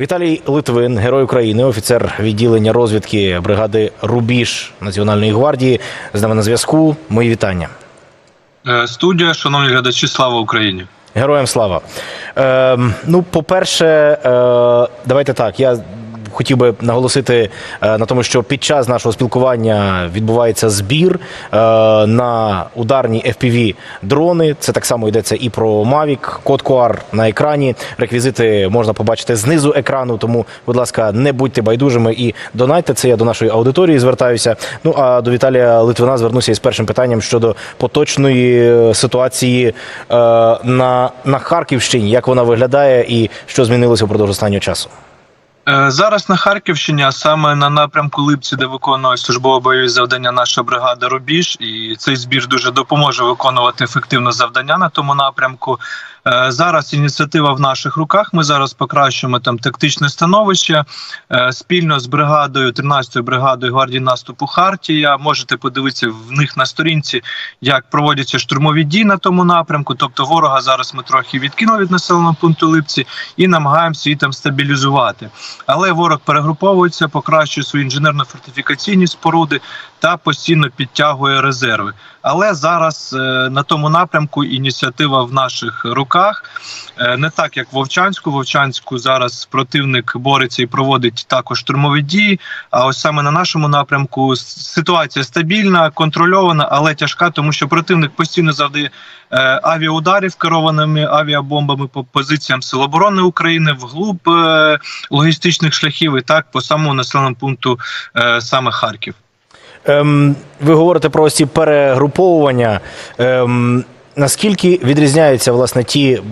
Віталій Литвин, герой України, офіцер відділення розвідки бригади Рубіж Національної гвардії. З нами на зв'язку. Мої вітання. Е, Студія, шановні глядачі, слава Україні. Героям слава. Е, ну, по-перше, е, давайте так. Я хотів би наголосити е, на тому, що під час нашого спілкування відбувається збір е, на ударні fpv дрони. Це так само йдеться і про Mavic, код QR на екрані. Реквізити можна побачити знизу екрану. Тому, будь ласка, не будьте байдужими і донайте. Це я до нашої аудиторії звертаюся. Ну а до Віталія Литвина звернуся із першим питанням щодо поточної е, ситуації на, на Харківщині. Як вона виглядає і що змінилося впродовж останнього часу? Е, Зараз на Харківщині, а саме на напрямку Липці, де виконує службово бойові завдання наша бригада Рубіж, і цей збір дуже допоможе виконувати ефективно завдання на тому напрямку. Е, Зараз ініціатива в наших руках. Ми зараз покращуємо там тактичне становище Е, спільно з бригадою 13-ю бригадою гвардії наступу Хартія. Можете подивитися в них на сторінці, як проводяться штурмові дії на тому напрямку. Тобто, ворога зараз ми трохи відкинули від населеного пункту Липці і намагаємося її там стабілізувати. Але ворог перегруповується, покращує свої інженерно-фортифікаційні споруди та постійно підтягує резерви. Але зараз е, на тому напрямку ініціатива в наших руках. Е, не так як Вовчанську. Вовчанську зараз противник бореться і проводить також штурмові дії. А ось саме на нашому напрямку ситуація стабільна, контрольована, але тяжка, тому що противник постійно завдає е, авіаударів керованими авіабомбами по позиціям Сил оборони України вглуб логістичних шляхів і так по самому населеному пункту саме Харків. Ем, ви говорите про ці перегруповування. Ем, наскільки відрізняються власне ті,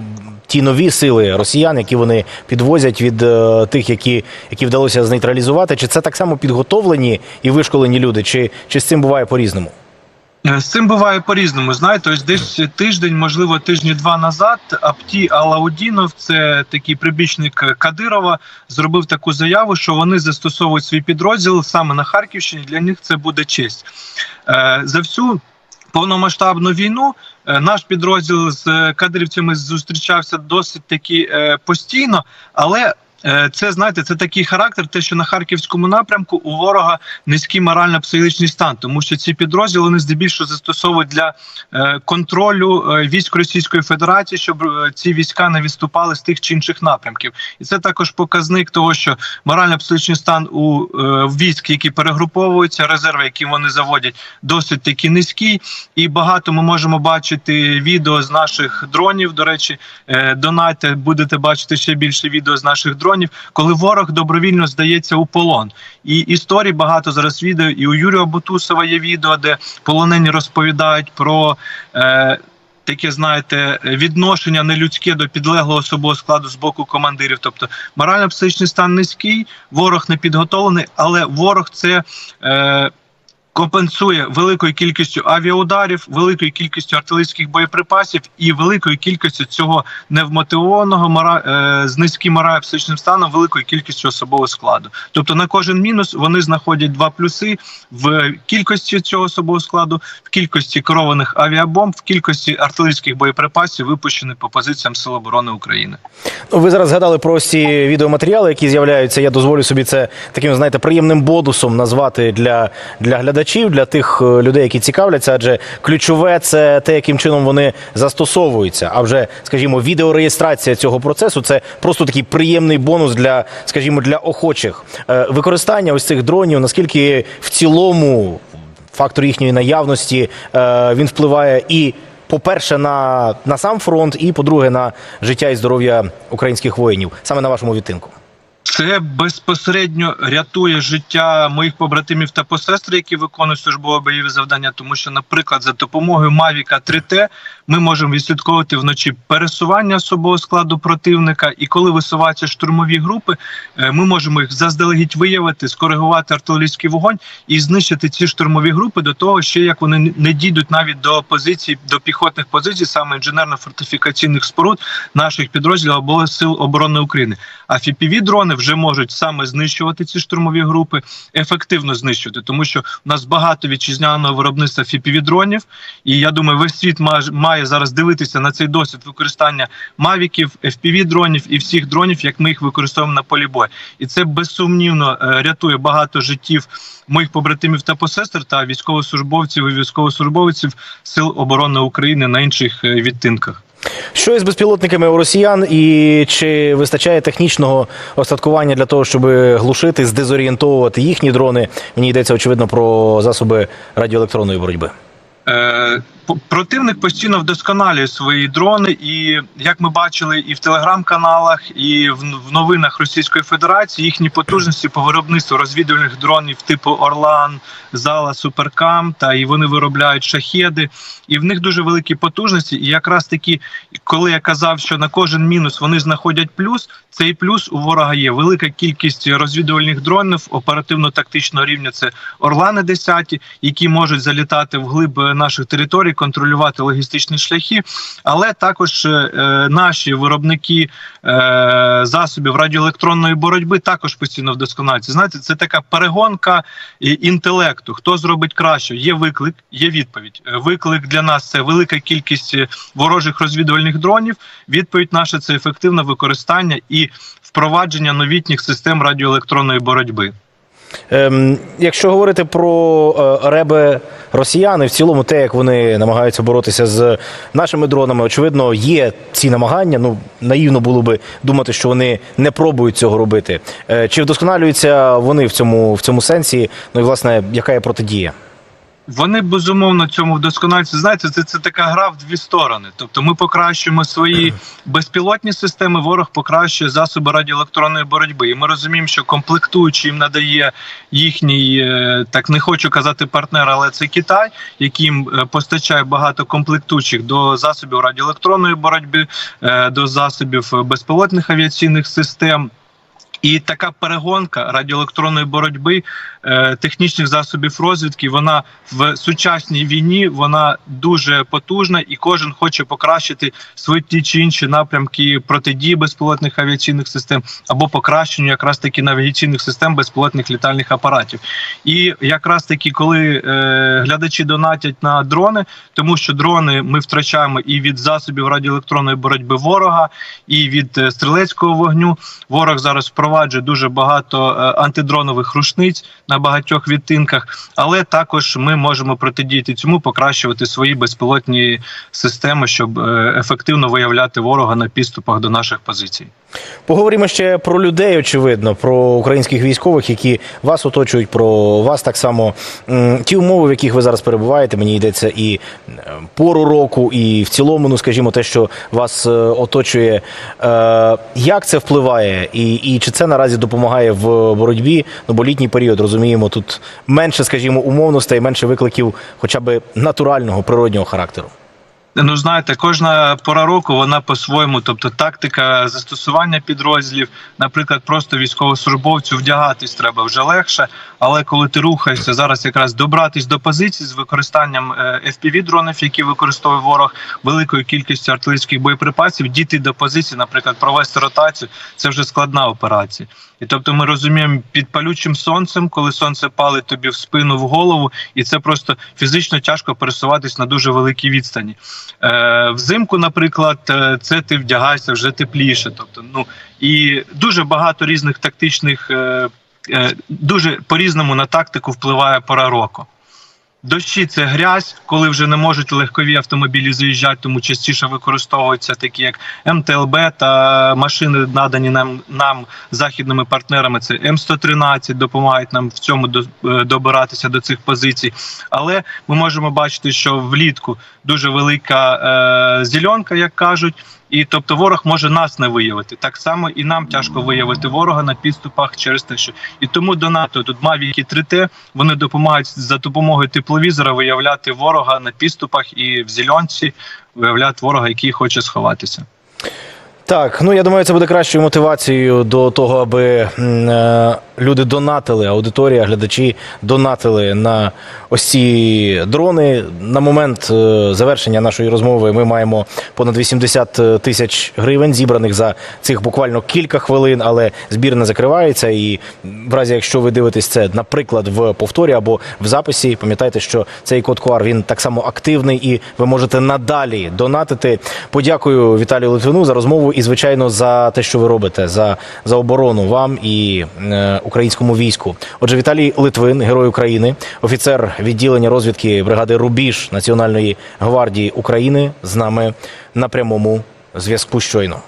ті нові сили росіян, які вони підвозять від е, тих, які, які вдалося знейтралізувати? Чи це так само підготовлені і вишколені люди, чи, чи з цим буває по-різному? Е, З цим буває по-різному. Знаєте, ось десь тиждень, можливо, тижні два назад. Апті Алаудінов, це такий прибічник Кадирова, зробив таку заяву, що вони застосовують свій підрозділ саме на Харківщині. Для них це буде честь Е, за всю. Повномасштабну війну е, наш підрозділ з е, кадрівцями зустрічався досить таки е, постійно, але е, це знаєте, це такий характер, те, що на харківському напрямку у ворога низький морально-психологічний стан, тому що ці підрозділи вони здебільшого застосовують для е, контролю е, військ Російської Федерації, щоб е, ці війська не відступали з тих чи інших напрямків, і це також показник того, що морально-психологічний стан у е, військ, які перегруповуються, резерви, які вони заводять, досить таки низький. І багато ми можемо бачити відео з наших дронів. До речі, е, донайте будете бачити ще більше відео з наших дронів, коли ворог добровільно здається у полон. І історій багато зараз відео. І у Юрія Бутусова є відео, де полонені розповідають про. Е, Таке, знаєте, відношення нелюдське до підлеглого особового складу з боку командирів. Тобто морально-психічний стан низький, ворог не підготовлений, але ворог це е, компенсує великою кількістю авіаударів, великою кількістю артилерійських боєприпасів і великою кількістю цього невмотивованого мора, е, з низьким морально-психічним станом, великою кількістю особового складу. Тобто на кожен мінус вони знаходять два плюси в кількості цього особового складу, в кількості керованих авіабомб, в кількості артилерійських боєприпасів, випущених по позиціям Сил оборони України. Ну, Ви зараз згадали про ці відеоматеріали, які з'являються. Я дозволю собі це таким, знаєте, приємним бонусом назвати для, для глядачів, для тих е, людей, які цікавляться. Адже ключове це те, яким чином вони застосовуються. А вже, скажімо, відеореєстрація цього процесу це просто такий приємний бонус для, скажімо, для охочих. Е, Використання ось цих дронів, наскільки в цілому фактор їхньої наявності е, він впливає і. По-перше, на, на сам фронт, і по-друге, на життя і здоров'я українських воїнів, саме на вашому відтинку. Це безпосередньо рятує життя моїх побратимів та посестри, які виконують службове бойові завдання. Тому що, наприклад, за допомогою Mavic 3T ми можемо відслідковувати вночі пересування особового складу противника, і коли висуваються штурмові групи, е, ми можемо їх заздалегідь виявити, скоригувати артилерійський вогонь і знищити ці штурмові групи до того, ще як вони не дійдуть навіть до позицій, до піхотних позицій, саме інженерно-фортифікаційних споруд наших підрозділів або сил оборони України. А fpv дрони вже можуть саме знищувати ці штурмові групи, ефективно знищувати, тому що у нас багато вітчизняного виробництва фіпівідронів, і я думаю, весь світ має, має зараз дивитися на цей досвід використання мавіків, fpv дронів і всіх дронів, як ми їх використовуємо на полі бою. І це безсумнівно е, рятує багато життів моїх побратимів та посестер та військовослужбовців і військовослужбовців Сил оборони України на інших е, відтинках. Що із безпілотниками у росіян, і чи вистачає технічного остаткування для того, щоб глушити, здезорієнтовувати їхні дрони? Мені йдеться очевидно про засоби радіоелектронної боротьби. Е, Противник постійно вдосконалює свої дрони, і як ми бачили і в телеграм-каналах, і в, новинах Російської Федерації їхні потужності по виробництву розвідувальних дронів типу Орлан, Зала, Суперкам, та і вони виробляють шахеди, і в них дуже великі потужності. І якраз таки, коли я казав, що на кожен мінус вони знаходять плюс, цей плюс у ворога є велика кількість розвідувальних дронів оперативно-тактичного рівня. Це Орлани 10, які можуть залітати в глиб е, наших територій, контролювати логістичні шляхи, але також е, е, наші виробники е, засобів радіоелектронної боротьби також постійно вдосконалюються. Знаєте, це така перегонка інтелекту. Хто зробить краще? Є виклик, є відповідь. Виклик для нас це велика кількість ворожих розвідувальних дронів. Відповідь наша це ефективне використання і впровадження новітніх систем радіоелектронної боротьби. Ем, якщо говорити про е, реби росіяни, в цілому, те, як вони намагаються боротися з нашими дронами, очевидно, є ці намагання. Ну наївно було би думати, що вони не пробують цього робити. Е, чи вдосконалюються вони в цьому в цьому сенсі? Ну і власне, яка є протидія? Вони безумовно цьому вдосконалюються. Знаєте, це, це така гра в дві сторони. Тобто, ми покращуємо свої безпілотні системи, ворог покращує засоби радіоелектронної боротьби. І ми розуміємо, що комплектуючи їм надає їхній, е, так не хочу казати партнер, але це Китай, яким е, постачає багато комплектуючих до засобів радіоелектронної боротьби, е, до засобів безпілотних авіаційних систем. І така перегонка радіоелектронної боротьби, е, технічних засобів розвідки, вона в сучасній війні вона дуже потужна, і кожен хоче покращити свої ті чи інші напрямки протидії безпілотних авіаційних систем або покращенню якраз таки навігаційних систем безпілотних літальних апаратів. І якраз таки, коли е, глядачі донатять на дрони, тому що дрони ми втрачаємо і від засобів радіоелектронної боротьби ворога, і від е, стрілецького вогню. Ворог зараз впроваджує дуже багато е, антидронових рушниць на багатьох відтинках, але також ми можемо протидіяти цьому, покращувати свої безпілотні системи, щоб е, ефективно виявляти ворога на підступах до наших позицій. Поговоримо ще про людей, очевидно, про українських військових, які вас оточують, про вас так само. Ті умови, в яких ви зараз перебуваєте, мені йдеться і е, пору року, і в цілому, ну скажімо, те, що вас е, оточує. Е, Як це впливає, і, і чи це наразі допомагає в боротьбі? Ну, бо літній період розуміємо, тут менше, скажімо, умовностей, менше викликів, хоча б натурального природнього характеру. Ну, знаєте, кожна пора року вона по-своєму, тобто тактика застосування підрозділів, наприклад, просто військовослужбовцю вдягатись треба вже легше. Але коли ти рухаєшся зараз, якраз добратись до позицій з використанням fpv дронів, які використовує ворог, великою кількістю артилерійських боєприпасів, дійти до позиції, наприклад, провести ротацію, це вже складна операція. І тобто ми розуміємо під палючим сонцем, коли сонце палить тобі в спину в голову, і це просто фізично тяжко пересуватись на дуже великій відстані. Е, взимку, наприклад, е, це ти вдягаєшся вже тепліше. Тобто, ну і дуже багато різних тактичних, е, е, дуже по-різному на тактику впливає пора року. Дощі це грязь, коли вже не можуть легкові автомобілі заїжджати, тому частіше використовуються такі як МТЛБ та машини, надані нам нам західними партнерами. Це М113, допомагають нам в цьому е, добиратися до цих позицій. Але ми можемо бачити, що влітку дуже велика е, зеленка, як кажуть. І тобто ворог може нас не виявити. Так само і нам тяжко виявити ворога на підступах через те, що і тому до НАТО тут Мавіки 3Т вони допомагають за допомогою тепловізора виявляти ворога на підступах і в зеленці виявляти ворога, який хоче сховатися. Так, ну я думаю, це буде кращою мотивацією до того, аби е, люди донатили, аудиторія, глядачі донатили на ось ці дрони. На момент е, завершення нашої розмови ми маємо понад 80 тисяч гривень, зібраних за цих буквально кілька хвилин, але збір не закривається. І в разі, якщо ви дивитесь це, наприклад, в повторі або в записі, пам'ятайте, що цей код QR, він так само активний, і ви можете надалі донатити. Подякую Віталію Литвину за розмову і, звичайно, за те, що ви робите, за, за оборону вам і е, українському війську. Отже, Віталій Литвин, герой України, офіцер відділення розвідки бригади Рубіж Національної гвардії України, з нами на прямому зв'язку щойно.